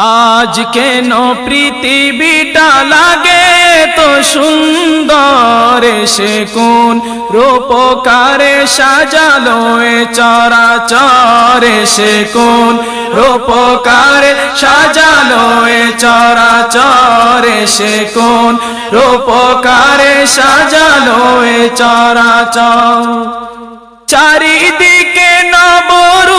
আজ কেন পৃথিবীটা লাগে তো সুন্দর? সে কোন রূপকারে সাজালো এ চরাচরে? সে কোন রূপকারে সাজালো এ চরাচরে? সে কোন রূপকারে সাজালো এ চরাচর? চারিদিকে নবরূপে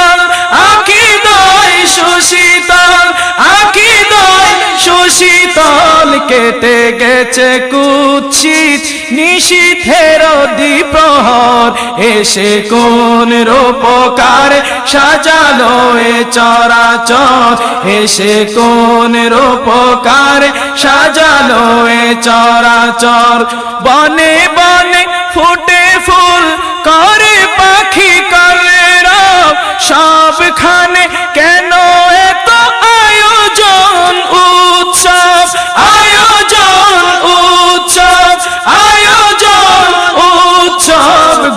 সুশীতল আখি দয় সুশীতল আখি দয় সুশীতল, কেটে গেছে কুৎসিত নিশীথের দ্বীপ্রহর এসে কোন রূপকার সাজালো এ চরাচর। এসে কোন রূপকার সাজালো এ চরাচর। বনে বনে ফুটে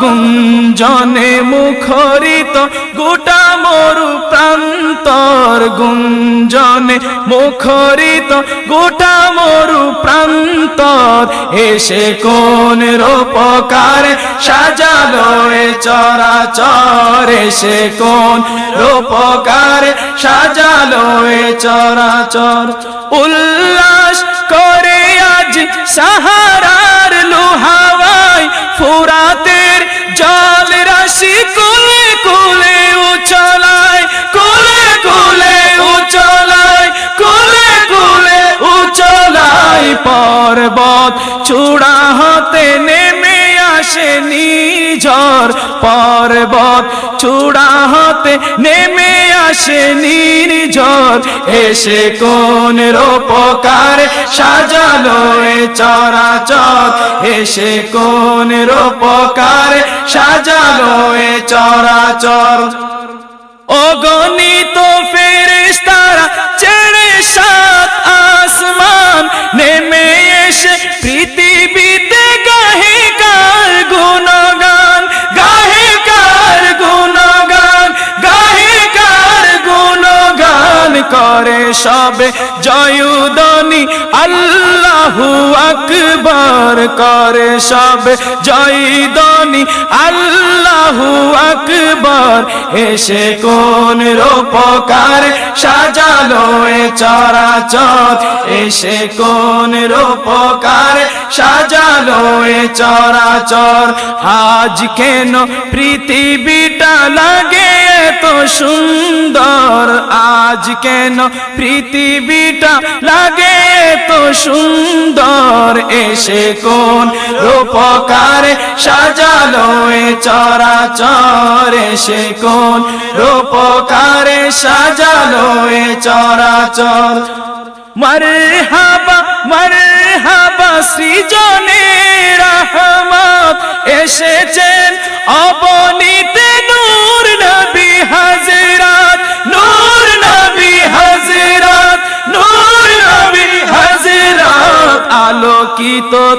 গুঞ্জনে মুখরিত গোটা মরু প্রান্তর গুঞ্জনে মুখরিত গোটা মরু প্রান্তর এসে কোন রূপকার সাজালো চরাচর, এসে কোন রূপকার সাজালো চরাচর। উল্লাস করে আজ সাহারার পর্বত চূড়া হতে নেমে আসে নিঝর পর্বত চূড়া হতে নেমে আসে নির্ঝর এসে কোন রূপকার সাজালো চরাচর। এসে কোন রূপকার সাজালো চরাচর। অগণিত ফেরেশতারা সবে জয়ুদনি আল্লাহু আকবার করে সবে জয়দনি আল্লাহু আকবার এসে কোন রূপকার সাজালো এ চরাচর এসে কোন রূপকার সাজালো এ চরাচর আজ কেন পৃথিবীটা লাগে এত সুন্দর, আজ কেন পৃথিবীটা লাগে এত সুন্দর? এসে কোন রূপকার সাজালো এ চরাচর? এসে কোন রূপকার সাজালো এ চরাচর? মরহাবা মরহাবা, সৃজনে রহমত। এসেছেন অবনীতে নূর।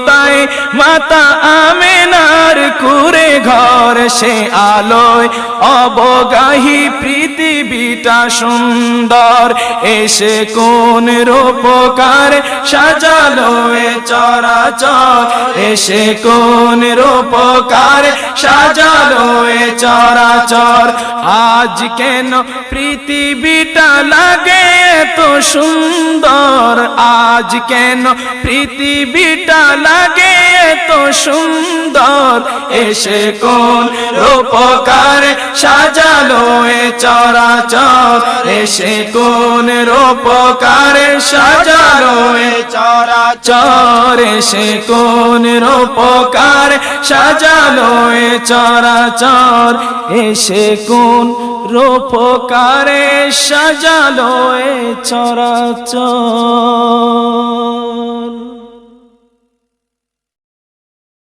তাই মাতা আমেনার কুরে ঘর সে আলোয় অবগাহী পৃথিবীটা সুন্দর। এসে কোন রূপকার সাজালো এ চরাচর। এসে কোন রূপকার সাজালো এ চরাচর। আজ কেন পৃথিবীটা লাগে তো সুন্দর? আজ কেন পৃথিবীটা লাগে তো সুন্দর? এসে কোন রূপকার সাজালো চরাচর, এসে কোন রূপকার সাজালো এ চরাচর, এসে কোন রূপকার সাজালো এ চরাচর, এসে কোন রূপকারে সাজালো এ চরাচর।